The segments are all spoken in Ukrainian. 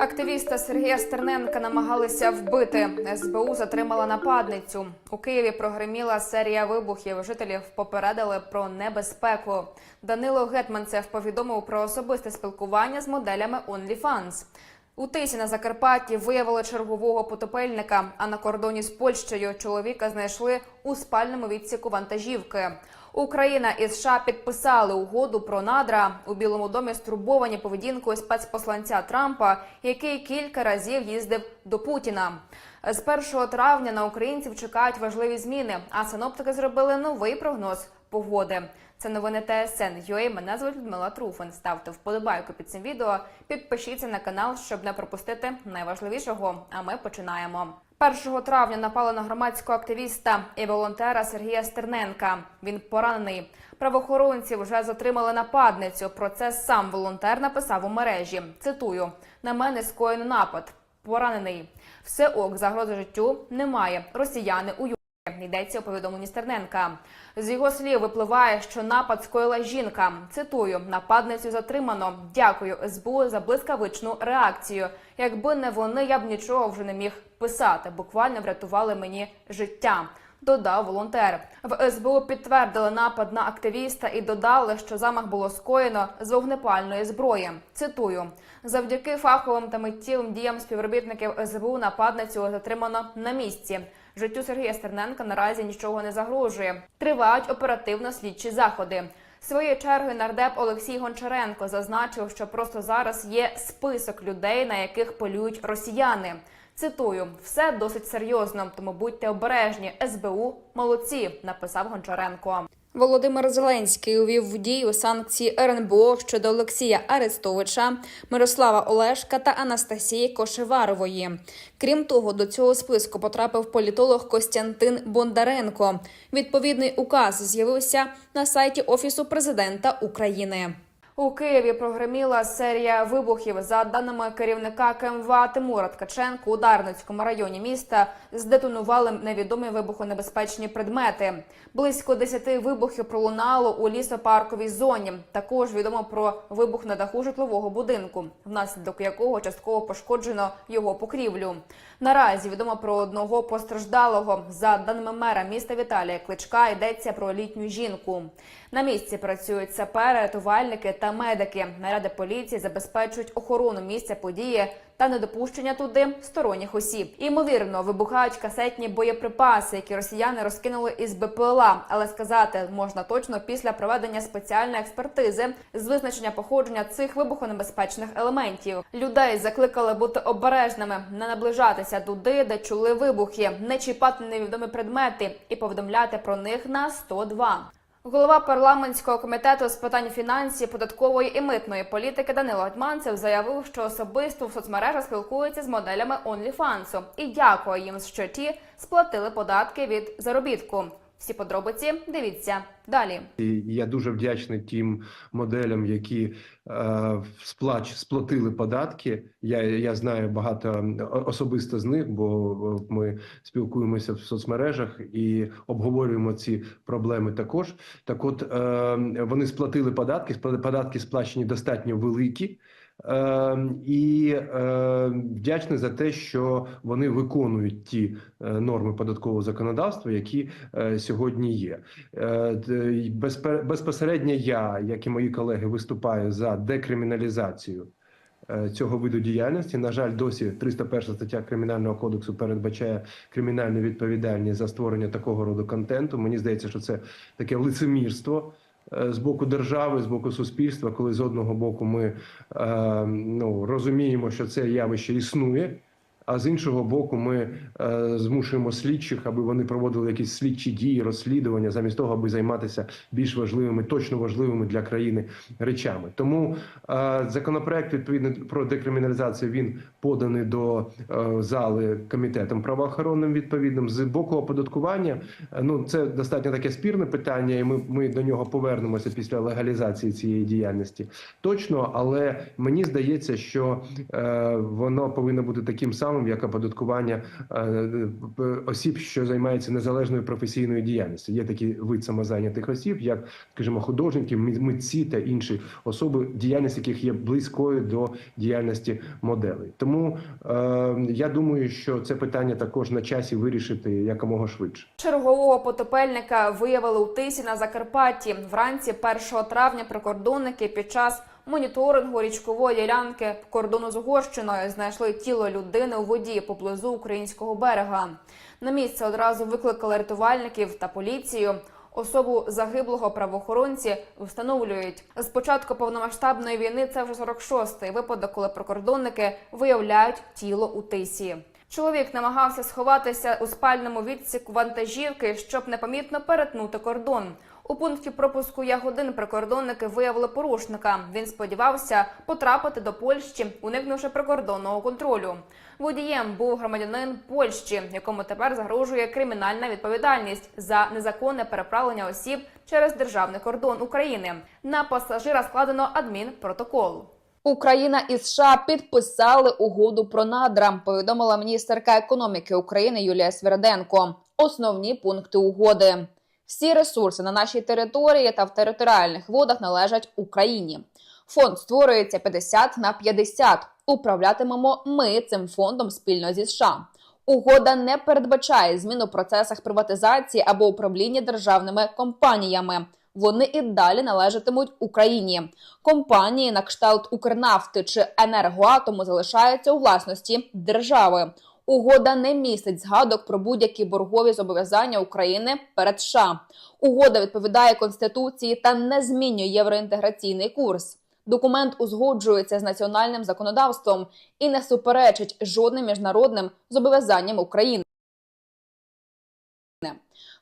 Активіста Сергія Стерненка намагалися вбити. СБУ затримала нападницю. У Києві прогреміла серія вибухів. Жителів попередили про небезпеку. Данило Гетманцев повідомив про особисте спілкування з моделями OnlyFans. У Тисі на Закарпатті виявили чергового потопельника. А на кордоні з Польщею чоловіка знайшли у спальному відсіку вантажівки. Україна і США підписали угоду про надра у Білому домі стурбовані поведінкою спецпосланця Трампа, який кілька разів їздив до Путіна. З 1 травня на українців чекають важливі зміни. А синоптики зробили новий прогноз погоди. Це новини ТСН UA. Мене звуть Людмила Труфин. Ставте вподобайку під цим відео. Підпишіться на канал, щоб не пропустити найважливішого. А ми починаємо. 1 травня напали на громадського активіста і волонтера Сергія Стерненка. Він поранений. Правоохоронці вже затримали нападницю. Про це сам волонтер написав у мережі. Цитую: на мене скоєно напад. Поранений. Все ок, загрози життю немає. Росіяни у Йдеться у повідомленні Стерненка. З його слів випливає, що напад скоїла жінка. Цитую: нападницю затримано. Дякую СБУ за блискавичну реакцію. Якби не вони, я б нічого вже не міг писати. Буквально врятували мені життя. Додав волонтер. В СБУ підтвердили напад на активіста і додали, що замах було скоєно з вогнепальної зброї. Цитую: завдяки фаховим та миттєвим діям співробітників СБУ нападницю затримано на місці. Життю Сергія Стерненка наразі нічого не загрожує. Тривають оперативно-слідчі заходи. Своєю чергою нардеп Олексій Гончаренко зазначив, що просто зараз є список людей, на яких полюють росіяни. Цитую, все досить серйозно, тому будьте обережні. СБУ молодці, написав Гончаренко. Володимир Зеленський увів в дію санкції РНБО щодо Олексія Арестовича, Мирослава Олешка та Анастасії Кошеварової. Крім того, до цього списку потрапив політолог Костянтин Бондаренко. Відповідний указ з'явився на сайті Офісу президента України. У Києві прогреміла серія вибухів. За даними керівника КМВА Тимура Ткаченко, у Дарницькому районі міста здетонували невідомі вибухонебезпечні предмети. Близько 10 вибухів пролунало у лісопарковій зоні. Також відомо про вибух на даху житлового будинку, внаслідок якого частково пошкоджено його покрівлю. Наразі відомо про одного постраждалого. За даними мера міста Віталія Кличка, йдеться про літню жінку. На місці працюють сапери, рятувальники та медики. Наряди поліції забезпечують охорону місця події та недопущення туди сторонніх осіб. Імовірно, вибухають касетні боєприпаси, які росіяни розкинули із БПЛА. Але сказати можна точно після проведення спеціальної експертизи з визначення походження цих вибухонебезпечних елементів. Людей закликали бути обережними, не наближатися туди, де чули вибухи, не чіпати невідомі предмети і повідомляти про них на 102. Голова парламентського комітету з питань фінансів, податкової і митної політики Данило Гетьманцев заявив, що особисто в соцмережах спілкується з моделями OnlyFans і дякує їм, що ті сплатили податки від заробітку. Всі подробиці дивіться далі. Я дуже вдячний тим моделям, які е, сплач сплатили податки. Я, я знаю багато особисто з них, бо ми спілкуємося в соцмережах і обговорюємо ці проблеми. Також так, от е, вони сплатили податки. податки сплачені достатньо великі. Е, і е, вдячний за те, що вони виконують ті е, норми податкового законодавства, які е, сьогодні є. Е, безпосередньо я, як і мої колеги, виступаю за декриміналізацію. Цього виду діяльності на жаль, досі 301 стаття кримінального кодексу передбачає кримінальну відповідальність за створення такого роду контенту. Мені здається, що це таке лицемірство з боку держави, з боку суспільства, коли з одного боку ми е, ну, розуміємо, що це явище існує. А з іншого боку, ми е, змушуємо слідчих, аби вони проводили якісь слідчі дії, розслідування, замість того, аби займатися більш важливими, точно важливими для країни речами. Тому е, законопроект відповідно про декриміналізацію він поданий до е, зали комітетом правоохоронним відповідним з боку оподаткування. е, Ну це достатньо таке спірне питання, і ми, ми до нього повернемося після легалізації цієї діяльності. Точно, але мені здається, що е, воно повинно бути таким самим правом як оподаткування е, е, осіб, що займаються незалежною професійною діяльністю. Є такий вид самозайнятих осіб, як скажімо, художники, мит- митці та інші особи, діяльність яких є близькою до діяльності моделей. Тому е, я думаю, що це питання також на часі вирішити якомога швидше. Чергового потопельника виявили у тисі на Закарпатті. Вранці 1 травня прикордонники під час моніторингу річкової ділянки кордону з Угорщиною знайшли тіло людини у воді поблизу українського берега. На місце одразу викликали рятувальників та поліцію. Особу загиблого правоохоронці встановлюють з початку повномасштабної війни. Це вже 46-й випадок, коли прикордонники виявляють тіло у тисі. Чоловік намагався сховатися у спальному відсіку вантажівки, щоб непомітно перетнути кордон. У пункті пропуску Ягодин прикордонники виявили порушника. Він сподівався потрапити до Польщі, уникнувши прикордонного контролю. Водієм був громадянин Польщі, якому тепер загрожує кримінальна відповідальність за незаконне переправлення осіб через державний кордон України. На пасажира складено адмінпротокол. Україна і США підписали угоду про надра. Повідомила міністерка економіки України Юлія Сверденко. Основні пункти угоди. Всі ресурси на нашій території та в територіальних водах належать Україні. Фонд створюється 50 на 50. Управлятимемо ми цим фондом спільно зі США. Угода не передбачає змін у процесах приватизації або управління державними компаніями. Вони і далі належатимуть Україні. Компанії на кшталт Укрнафти чи Енергоатому залишаються у власності держави. Угода не містить згадок про будь-які боргові зобов'язання України перед США. Угода відповідає конституції та не змінює євроінтеграційний курс. Документ узгоджується з національним законодавством і не суперечить жодним міжнародним зобов'язанням України.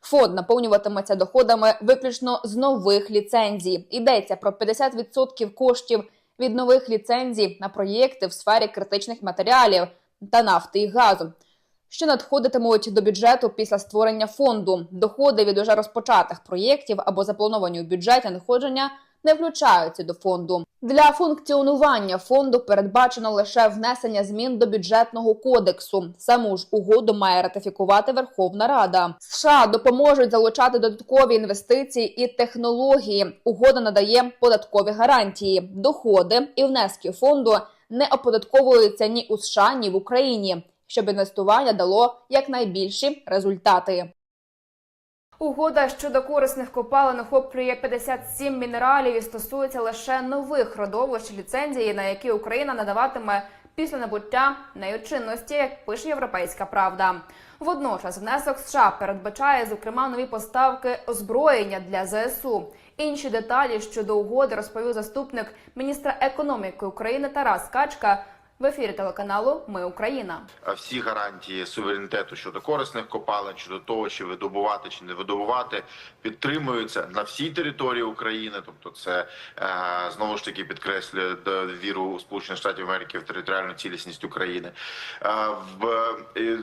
Фонд наповнюватиметься доходами виключно з нових ліцензій. Йдеться про 50% коштів від нових ліцензій на проєкти в сфері критичних матеріалів та нафти і газу, що надходитимуть до бюджету після створення фонду. Доходи від уже розпочатих проєктів або заплановані у бюджеті надходження не включаються до фонду. Для функціонування фонду передбачено лише внесення змін до бюджетного кодексу. Саму ж угоду має ратифікувати Верховна Рада. США допоможуть залучати додаткові інвестиції і технології. Угода надає податкові гарантії, доходи і внески фонду не оподатковуються ні у США, ні в Україні, щоб інвестування дало якнайбільші результати. Угода щодо корисних копалин охоплює 57 мінералів і стосується лише нових родовищ ліцензії, на які Україна надаватиме після набуття нею чинності, як пише Європейська Правда. Водночас внесок США передбачає зокрема нові поставки озброєння для ЗСУ. Інші деталі щодо угоди розповів заступник міністра економіки України Тарас Качка в ефірі телеканалу Ми Україна. всі гарантії суверенітету щодо корисних копалин, щодо того, чи видобувати чи не видобувати, підтримуються на всій території України. Тобто, це е, знову ж таки підкреслює віру Сполучених Штатів Америки в територіальну цілісність України. Е, в е,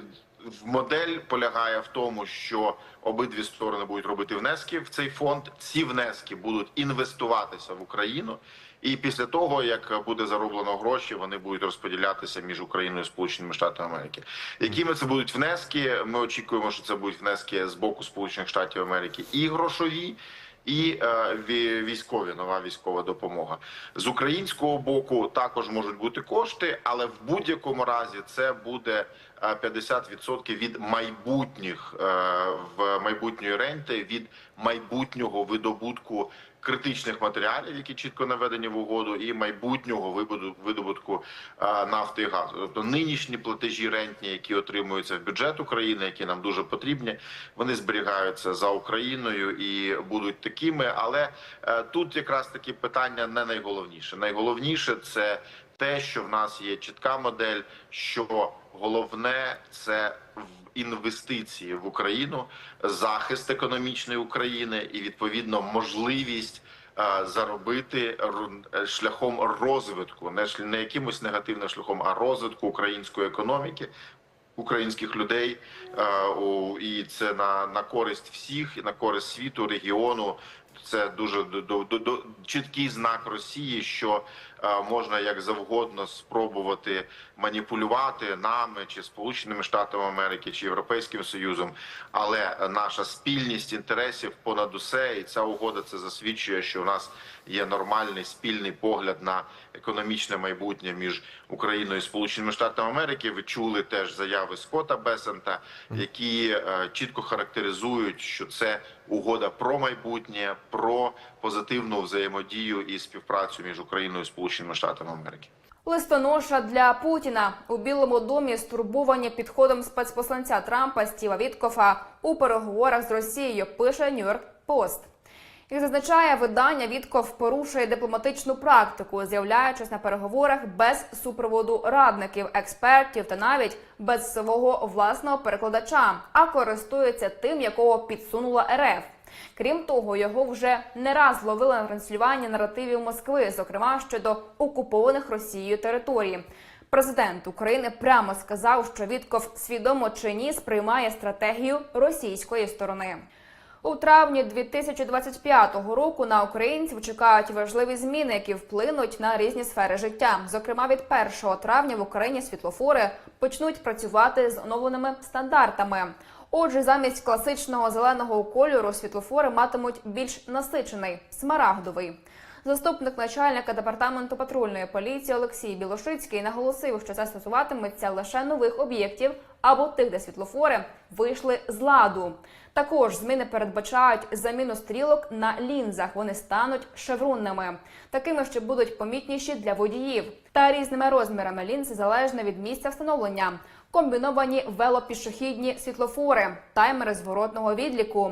модель полягає в тому, що обидві сторони будуть робити внески в цей фонд. Ці внески будуть інвестуватися в Україну. І після того, як буде зароблено гроші, вони будуть розподілятися між Україною і Сполученими Штатами Америки. Якими це будуть внески? Ми очікуємо, що це будуть внески з боку Сполучених Штатів Америки і грошові. І е, військові нова військова допомога з українського боку також можуть бути кошти, але в будь-якому разі це буде 50% від майбутніх е, в майбутньої ренти від майбутнього видобутку критичних матеріалів, які чітко наведені в угоду, і майбутнього видобутку е, нафти і газу. Тобто нинішні платежі рентні, які отримуються в бюджет України, які нам дуже потрібні, вони зберігаються за Україною і будуть такими. Але е, тут якраз таки питання не найголовніше. Найголовніше це те, що в нас є чітка модель, що головне це інвестиції в Україну, захист економічної України і відповідно можливість. е, Заробити е, шляхом розвитку, не якимось негативним шляхом, а розвитку української економіки, українських людей, е, і це на, на користь всіх, і на користь світу, регіону, Це дуже до, до, до- чіткий знак Росії, що е, можна як завгодно спробувати маніпулювати нами чи Сполученими Штатами Америки чи Європейським Союзом, але наша спільність інтересів понад усе, і ця угода це засвідчує, що у нас є нормальний спільний погляд на економічне майбутнє між Україною і Сполученими Штатами Америки. Ви чули теж заяви Скотта Бесента, які е, чітко характеризують, що це угода про майбутнє, про позитивну взаємодію і співпрацю між Україною і Сполученими Штатами Америки. Листоноша для Путіна у Білому домі стурбовані підходом спецпосланця Трампа Стіва Віткофа у переговорах з Росією. Пише Нью-Йорк Пост. Як зазначає видання, Вітков порушує дипломатичну практику, з'являючись на переговорах без супроводу радників, експертів та навіть без свого власного перекладача, а користується тим, якого підсунула РФ. Крім того, його вже не раз ловили на транслювання наративів Москви, зокрема щодо окупованих Росією територій. Президент України прямо сказав, що Вітков свідомо чи ні сприймає стратегію російської сторони. У травні 2025 року на українців чекають важливі зміни, які вплинуть на різні сфери життя. Зокрема, від 1 травня в Україні світлофори почнуть працювати з оновленими стандартами. Отже, замість класичного зеленого кольору світлофори матимуть більш насичений смарагдовий. Заступник начальника департаменту патрульної поліції Олексій Білошицький наголосив, що це стосуватиметься лише нових об'єктів або тих, де світлофори вийшли з ладу. Також зміни передбачають заміну стрілок на лінзах. Вони стануть шевронними, такими, що будуть помітніші для водіїв, та різними розмірами лінз залежно від місця встановлення. Комбіновані велопішохідні світлофори, таймери зворотного відліку.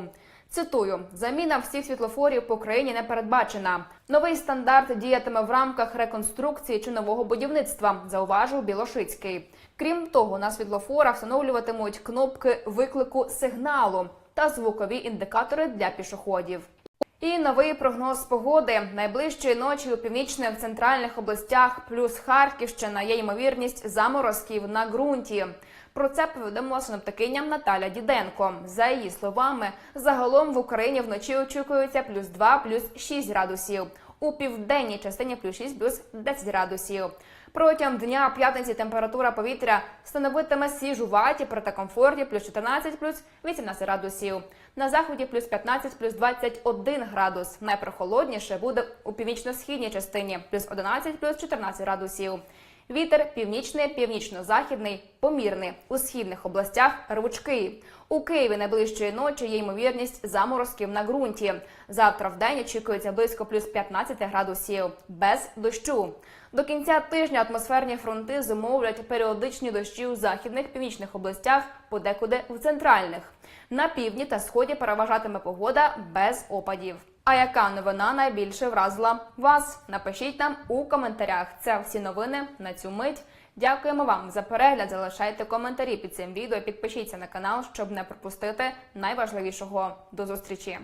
Цитую: заміна всіх світлофорів по країні не передбачена. Новий стандарт діятиме в рамках реконструкції чи нового будівництва, зауважив Білошицький. Крім того, на світлофорах встановлюватимуть кнопки виклику сигналу та звукові індикатори для пішоходів. І новий прогноз погоди найближчої ночі у північних центральних областях, плюс Харківщина, є ймовірність заморозків на ґрунті. Про це повідомила синоптикиня Наталя Діденко. За її словами, загалом в Україні вночі очікується плюс 2, плюс 6 градусів. У південній частині плюс 6, плюс 10 градусів. Протягом дня п'ятниці температура повітря становитиме свіжуваті, проте комфорті плюс 14, плюс 18 градусів. На заході плюс 15, плюс 21 градус. Найпрохолодніше буде у північно-східній частині плюс 11, плюс 14 градусів. Вітер північний, північно-західний, помірний. У східних областях рвучкий. У Києві найближчої ночі є ймовірність заморозків на ґрунті. Завтра в день очікується близько плюс 15 градусів без дощу. До кінця тижня атмосферні фронти зумовлять періодичні дощі у західних північних областях, подекуди в центральних. На півдні та сході переважатиме погода без опадів. А яка новина найбільше вразила вас? Напишіть нам у коментарях. Це всі новини на цю мить. Дякуємо вам за перегляд. Залишайте коментарі під цим відео. Підпишіться на канал, щоб не пропустити найважливішого. До зустрічі.